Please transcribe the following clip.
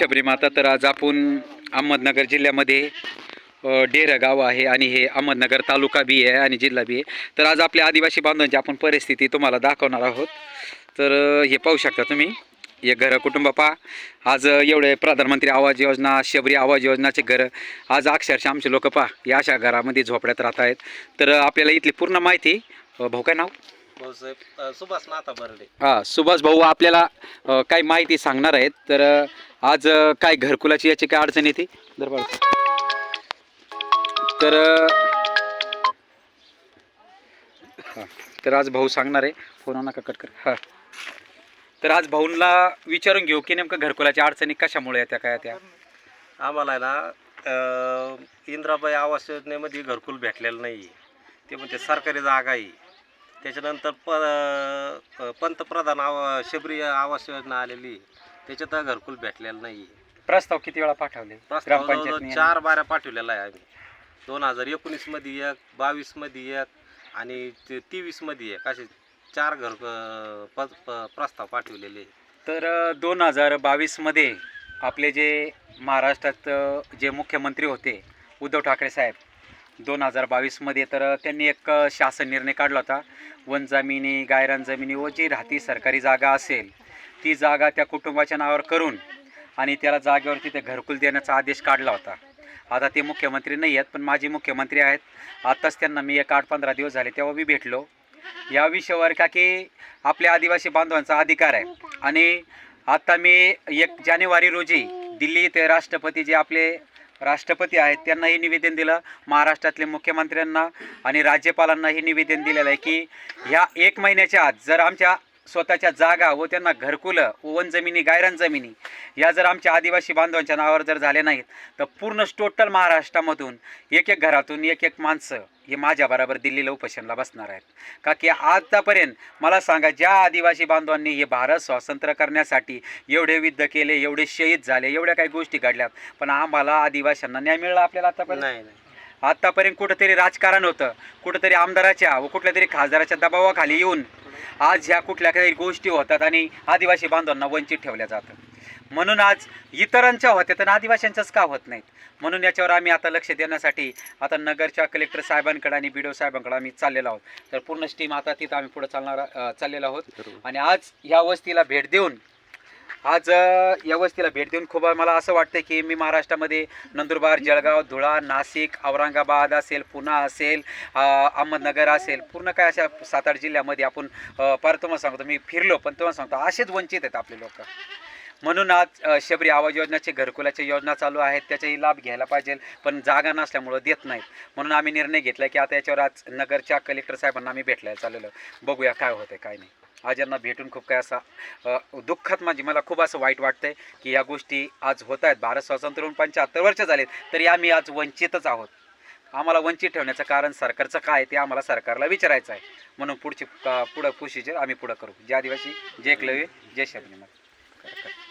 शबरी माता तर आज आपण अहमदनगर जिल्ह्यामध्ये डेरा गाव आहे आणि हे अहमदनगर तालुका बी आहे आणि जिल्हा बी आहे. तर आज आपल्या आदिवासी बांधवांची आपण परिस्थिती तुम्हाला दाखवणार आहोत. तर हे पाहू शकता तुम्ही. हे घरं कुटुंब पहा. आज एवढे प्रधानमंत्री आवाज योजना शबरी आवाज योजनाचे घरं आज अक्षरशः आमचे लोक पहा या अशा घरामध्ये झोपड्यात राहत आहेत. तर आपल्याला इथली पूर्ण माहिती भाऊ काय नाव? भाऊसाहेब सुभाष नाथा बर्डे. हां सुभाष भाऊ आपल्याला काही माहिती सांगणार आहेत. तर आज काय घरकुलाची याची काय अडचण येते? दरबार तर तर आज भाऊ सांगणार आहे. फोन नका कट कर. हां. तर आज भाऊंना विचारून घेऊ की नेमकं घरकुलाच्या अडचणी कशामुळे येत्या काय त्या आम्हाला ना इंदिराबाई आवास योजनेमध्ये घरकुल भेटलेलं नाही. ते म्हणजे सरकारी जागा आहे. त्याच्यानंतर प पंतप्रधान आवा शबरी आवास योजना आलेली. त्याच्यात घरकुल भेटलेलं नाही प्रस्ताव किती वेळा पाठवले? प्रस्ताव चार बाऱ्या पाठवलेला आहे आम्ही. दोन हजार एकोणीसमध्ये एक बावीसमध्ये एक आणि ते तेवीसमध्ये एक असे चार घर अ, प प- प्रस्ताव पाठवलेले आहे. तर दोन हजार बावीसमध्ये आपले जे महाराष्ट्रात अ, जे मुख्यमंत्री होते उद्धव ठाकरे साहेब दोन हजार बावीसमध्ये तर त्यांनी एक अ, शासन निर्णय काढला होता. वन जमिनी गायरान जमिनी व जी राहती सरकारी जागा असेल ती जागा त्या कुटुंबाच्या नावावर करून आणि त्याला जागेवर तिथे घरकुल देण्याचा आदेश काढला होता. आता ते मुख्यमंत्री नाही आहेत पण माजी मुख्यमंत्री आहेत. आत्ताच त्यांना मी एक आठ पंधरा दिवस झाले तेव्हा मी भेटलो. या विषयावर का की आपल्या आदिवासी बांधवांचा अधिकार आहे. आणि आत्ता मी एक जानेवारी रोजी दिल्ली ते राष्ट्रपती जे आपले राष्ट्रपती आहेत त्यांनाही निवेदन दिलं. महाराष्ट्रातले मुख्यमंत्र्यांना आणि राज्यपालांनाही निवेदन दिलेलं आहे की ह्या एक महिन्याच्या आत जर आमच्या स्वतःच्या जागा व त्यांना घरकुलं वन जमिनी गायरान जमिनी या जर आमच्या आदिवासी बांधवांच्या नावावर जर झाले नाहीत तर पूर्ण टोटल महाराष्ट्रामधून एक एक घरातून एक एक माणसं हे माझ्याबरोबर दिल्लीला उपोषणला बसणार आहेत. का की आतापर्यंत मला सांगा ज्या आदिवासी बांधवांनी हे भारत स्वातंत्र्य करण्यासाठी एवढे युद्ध केले एवढे शहीद झाले एवढ्या काही गोष्टी घडल्यात पण आम्हाला आदिवासींना न्याय मिळाला आपल्याला आतापर्यंत? नाही आतापर्यंत कुठंतरी राजकारण होतं कुठंतरी आमदाराच्या व कुठल्या तरी खासदाराच्या दबावाखाली येऊन आज ह्या कुठल्या काही गोष्टी होतात आणि आदिवासी बांधवांना वंचित ठेवल्या जातं म्हणून आज इतरांच्या होत्या तर आदिवासींच्याच का होत नाहीत? म्हणून याच्यावर आम्ही आता लक्ष देण्यासाठी आता नगरच्या कलेक्टर साहेबांकडे आणि बी डी ओ साहेबांकडे आम्ही चाललेलो आहोत. तर पूर्ण टीम आता तिथं आम्ही पुढे चालणार चाललेलो आहोत. आणि आज ह्या वस्तीला भेट देऊन आज या वस्तीला भेट देऊन खूप मला असं वाटतं की मी महाराष्ट्रामध्ये नंदुरबार जळगाव धुळा नाशिक औरंगाबाद असेल पुणा असेल अहमदनगर असेल पूर्ण काय अशा सात आठ जिल्ह्यामध्ये आपण परत तुम्हाला सांगतो मी फिरलो पण तुम्हाला सांगतो असेच वंचित आहेत आपले लोक. म्हणून आज शबरी आवाज योजनाचे घरकुलाच्या योजना चालू आहेत त्याचाही लाभ घ्यायला पाहिजे पण जागा नसल्यामुळं देत नाहीत. म्हणून आम्ही निर्णय घेतला की आता याच्यावर आज नगरच्या कलेक्टर साहेबांना आम्ही भेटलाय चाललेलो. बघूया काय होतं काय नाही. आजांना भेटून खूप काय असा दुःखात म्हणजे मला खूप असं वाईट वाटतंय की या गोष्टी आज होत आहेत. भारत स्वातंत्र्य होऊन पंच्याहत्तर वर्ष झालेत तरी आम्ही आज वंचितच आहोत. आम्हाला वंचित ठेवण्याचं कारण सरकारचं काय ते आम्हाला सरकारला विचारायचं आहे. म्हणून पुढची पुढं प्रोसिजर आम्ही पुढं करू. जे आदिवासी जय एकलव्य जय शबरीनाथ